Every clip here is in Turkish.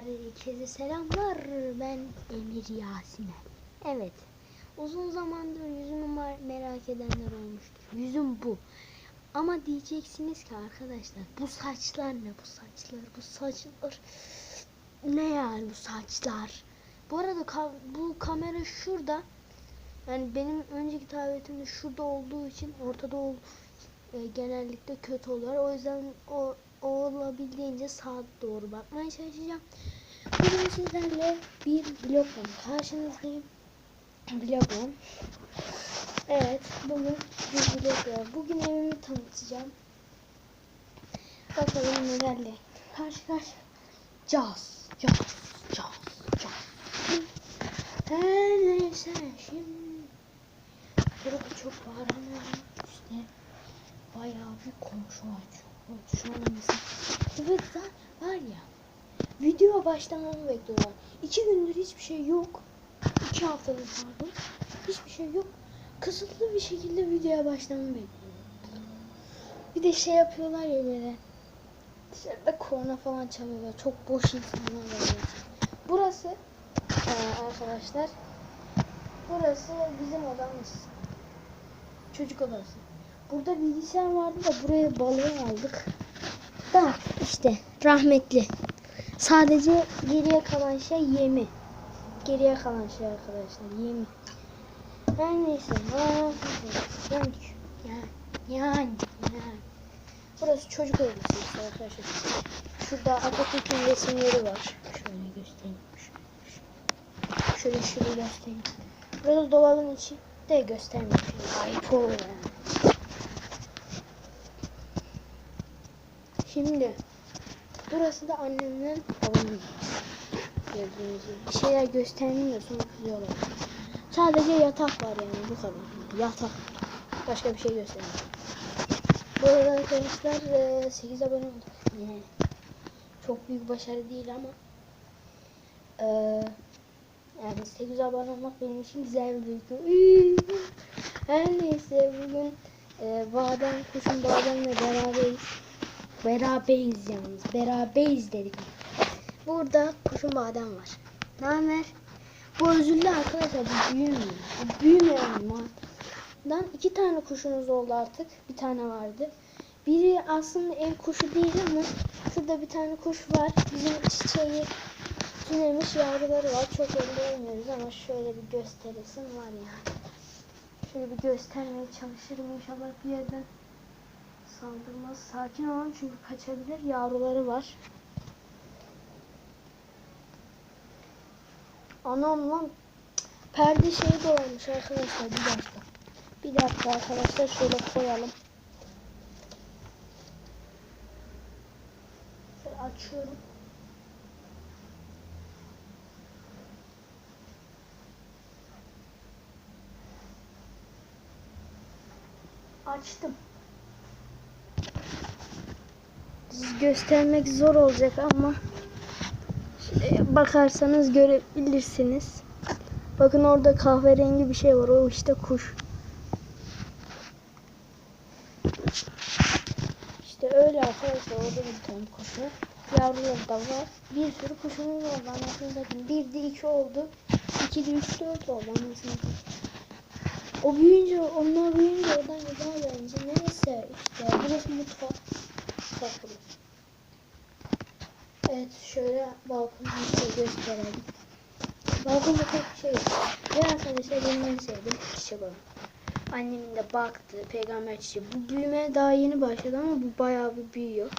Herkese selamlar. Ben Emir Yasiner. Evet. Uzun zamandır yüzümü merak edenler olmuştur. Yüzüm bu. Ama diyeceksiniz ki arkadaşlar bu saçlar ne bu saçlar bu saçlar ne yani bu saçlar. Bu arada ka- bu kamera şurada. Yani benim önceki tabletimde şurada olduğu için ortada ol e, genellikle kötü oluyor. O yüzden o olabildiğince sağa doğru bakmaya çalışacağım. Bugün sizlerle bir vlogla karşınızdayım. Vlogla. Evet, bugün bir vlog var. Bugün evimi tanıtacağım. Bakalım nelerle karşı karşı. Caz, caz, caz, caz. Her neyse şimdi. Burada çok var. İşte bayağı bir komşu var. Evet lan var ya. Video başlamamı bekliyorlar. İki gündür hiçbir şey yok. İki haftadır pardon. Hiçbir şey yok. Kısıtlı bir şekilde videoya başlamamı bekliyorlar. Bir de şey yapıyorlar ya böyle. Dışarıda korna falan çalıyorlar. Çok boş insanlar var. Burası eee, arkadaşlar. Burası bizim odamız. Çocuk odası. Burada bilgisayar vardı da buraya balığı aldık. Da işte rahmetli. Sadece geriye kalan şey yemi. Geriye kalan şey arkadaşlar yemi. Her neyse. Yani, yani, yani. Burası çocuk odası işte arkadaşlar. Şurada Atatürk'ün resimleri var. Şöyle göstereyim. Şöyle şöyle göstereyim. Burada dolabın içi de göstermiyor. Ayıp oluyor yani. Şimdi burası da annemle babamın. Gördüğünüz gibi. Bir şeyler göstermiyor sonra kızıyorlar. Sadece yatak var yani bu kadar. Yatak. Başka bir şey göstermiyor. Bu arada arkadaşlar eee, 8 abone olduk. Çok büyük başarı değil ama eee, yani 8 abone olmak benim için güzel bir duygu. Her neyse bugün eee badem, kuşun bademle beraberiz. Beraberiz yalnız. Beraberiz dedik. Burada kuşun badem var. Ne haber? Bu özürlü arkadaşlar bu büyümüyor. Bu büyümeyen Dan iki tane kuşumuz oldu artık. Bir tane vardı. Biri aslında ev kuşu değil ama şurada bir tane kuş var. Bizim çiçeği tünemiş yavruları var. Çok elleyemiyoruz ama şöyle bir gösteresim var yani. Şöyle bir göstermeye çalışırım inşallah bir yerden saldırmaz. Sakin olun çünkü kaçabilir. Yavruları var. Anam lan perde şeyi dolanmış arkadaşlar bir dakika. Bir dakika arkadaşlar şöyle koyalım. Şöyle açıyorum. Açtım. Siz göstermek zor olacak ama şöyle bakarsanız görebilirsiniz. Bakın orada kahverengi bir şey var. O işte kuş. İşte öyle arkadaşlar. Orada bir tane kuş var. Yavruları da var. Bir sürü kuşumuz oldu. Anasını satayım. Bir de iki oldu. İki de üç dört oldu. Anasını. O büyüyünce, onlar büyüyünce oradan güzel bence. Neyse işte. Burası mutfak. Mutfak burası. Evet şöyle balkonu size gösterelim. Balkonda tek şey. Ve arkadaşlar benim en sevdiğim çiçek o. Annemin de baktı peygamber çiçeği. Bu büyümeye daha yeni başladı ama bu bayağı bir büyüyor.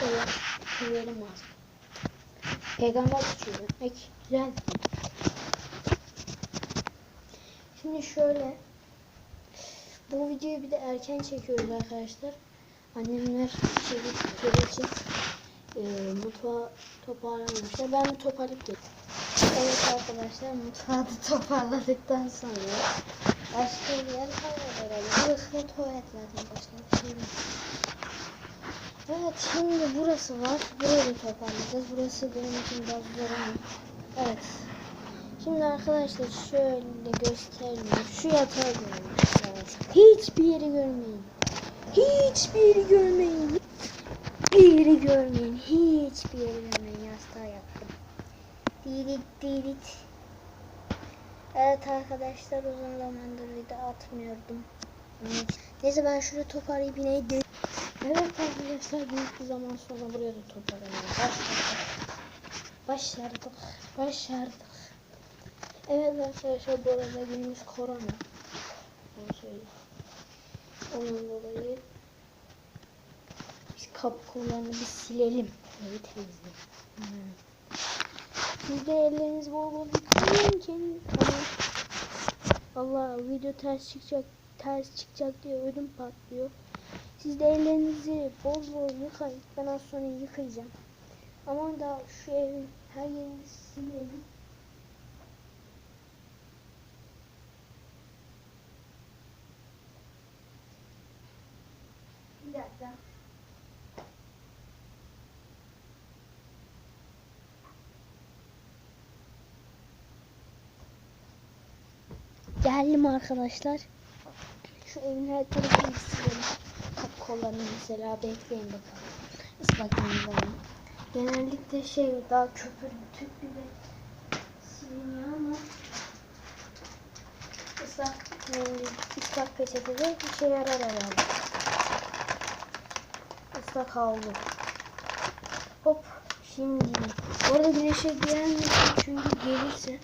Şöyle büyüyelim lazım. Peygamber çiçeği demek güzel. Şimdi şöyle bu videoyu bir de erken çekiyoruz arkadaşlar. Annemler şey gittikleri için e, mutfağı toparlamamışlar. Ben bir toparlayıp geldim. Evet arkadaşlar mutfağı da toparladıktan sonra başka bir yer kalmadı. Burası da tuvalet zaten başka bir şey. Evet şimdi burası var. Burayı da toparlayacağız. Burası benim için biraz zor. Evet. Şimdi arkadaşlar şöyle göstereyim. Şu yatağı görmeniz. Hiçbir yeri görmeyin. Hiçbir yeri görmeyin. Bir yeri görmeyin. Hiçbir yeri görmeyin. Yastığa yattım. Dirit dirit. Evet arkadaşlar uzun zamandır video atmıyordum. Neyse ben şuraya toparlayıp yine Evet arkadaşlar büyük bir zaman sonra buraya da toparlamaya başladık. Başardık. Başardık. Evet arkadaşlar bu arada günümüz korona. Onu söyleyeyim. Onun dolayı kollarını bir silelim. Evet temizleyelim. Hmm. Siz de elleriniz bol bol yıkayın. Tamam. Allah video ters çıkacak ters çıkacak diye ödüm patlıyor. Siz de ellerinizi bol bol yıkayın. Ben az sonra yıkayacağım. Ama da şu evin her yerini silelim. Bir dakika. Geldim arkadaşlar. Şu evin her tarafını silelim. Kapı kollarını mesela bekleyin bakalım. Islak mendillerini. Genellikle şey daha köpür tüplü de siliniyor ama ıslak mendil, ıslak peçete de işe yarar herhalde. Islak havlu. Hop şimdi. Orada güneşe gelmesin çünkü gelirse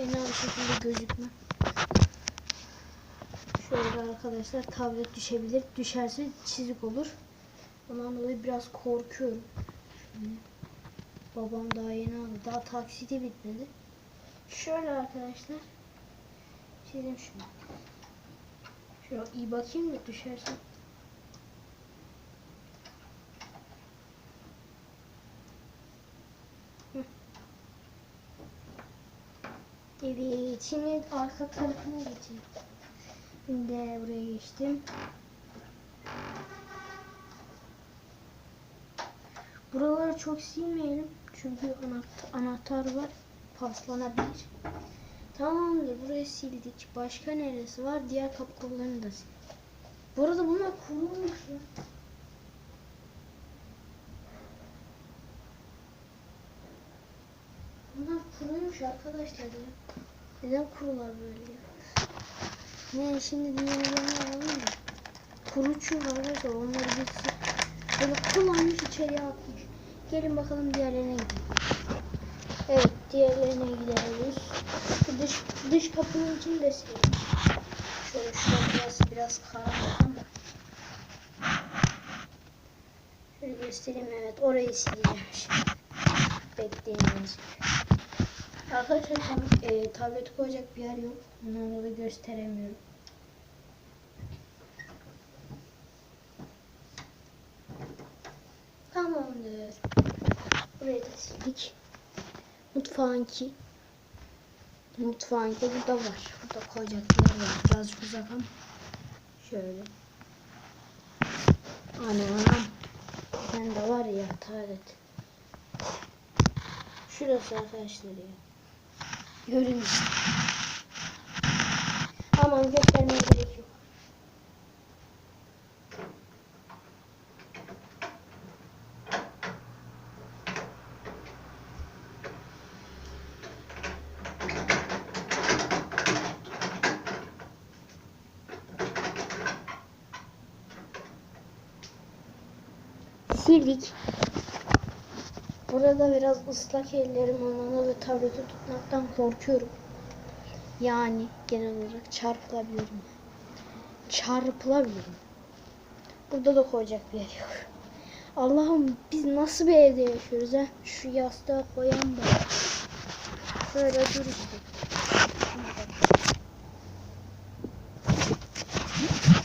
fena bir şekilde gözükme. Şöyle arkadaşlar tablet düşebilir. Düşerse çizik olur. Ondan dolayı biraz korkuyorum. Şimdi babam daha yeni aldı. Daha taksiti bitmedi. Şöyle arkadaşlar. Çizim şunu. Şöyle iyi bakayım da düşerse. Evet, şimdi arka tarafına geçeyim. Şimdi buraya geçtim. Buraları çok silmeyelim. Çünkü anahtar, var. Paslanabilir. Tamamdır. Burayı sildik. Başka neresi var? Diğer kapı kollarını da sil. Bu arada bunlar kurulmuş ya. Bunlar arkadaşlar ya. Neden kurular böyle ya? Ne şimdi diğerlerini alalım mı? Kuruçu var arkadaşlar onları bitsin. Böyle kullanmış içeriye atmış. Gelin bakalım diğerlerine gidelim. Evet diğerlerine. Şu dış, dış kapının içini de silelim. Şöyle şurada biraz, biraz karanlık ama. Şöyle göstereyim evet orayı sileceğim şimdi. Bekleyiniz. Arkadaşlar e, tableti koyacak bir yer yok. Ondan dolayı gösteremiyorum. Tamamdır. Burayı da sildik. Mutfağınki. Mutfağınki burada var. Burada koyacak bir yer var. Birazcık uzak ama. Şöyle. Anam. Ben de var ya tuvalet. Şurası arkadaşlar ya. Görün işte. Aman göstermeye gerek yok. Sildik. Burada biraz ıslak ellerim olmalı ve tableti tutmaktan korkuyorum. Yani genel olarak çarpılabilirim. Çarpılabilirim. Burada da koyacak bir yer yok. Allah'ım biz nasıl bir evde yaşıyoruz ha? Şu yastığa koyan da. Şöyle dur işte.